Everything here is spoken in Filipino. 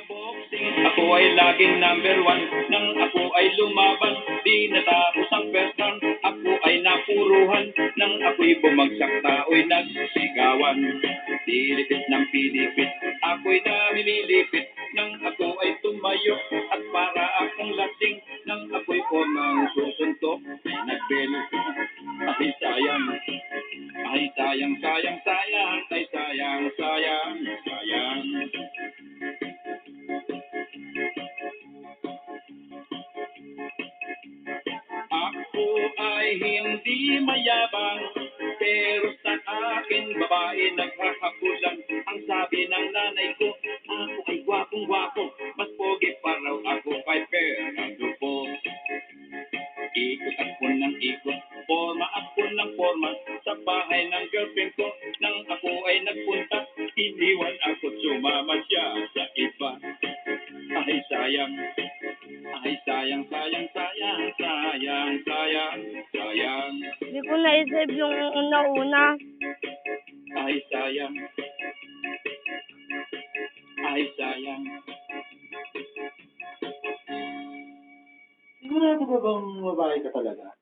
ako ay laging number one. Nang ako ay lumaban, di natapos ang first round. Ako ay napuruhan, nang ako'y bumagsak tao'y nagsisigawan. Pilipit ng pilipit, ako'y namimilipit. Nang ako ay tumayo, at para akong lasing. Nang ako'y formang susuntok, ay nagbel. Ay sayang, ay sayang, sayang, sayang, ay sayang, sayang. Ako ay hindi mayabang, pero sa akin babae naghahabulan. Ang sabi ng nanay ko, ako ay gwapong gwapo, mas pogi pa raw ako kay Fernando po. Ikot ako ng ikot, forma ako ng forma, sa bahay ng girlfriend ko. Nang ako ay nagpunta, iniwan ako sumama siya sa iba. Ay sayang, ay sayang, sayang, sayang, sayang, sayang, sayang. Hindi ko na-save yung una-una. Ay sayang, ay sayang. Sigurado ba bang babae ka talaga?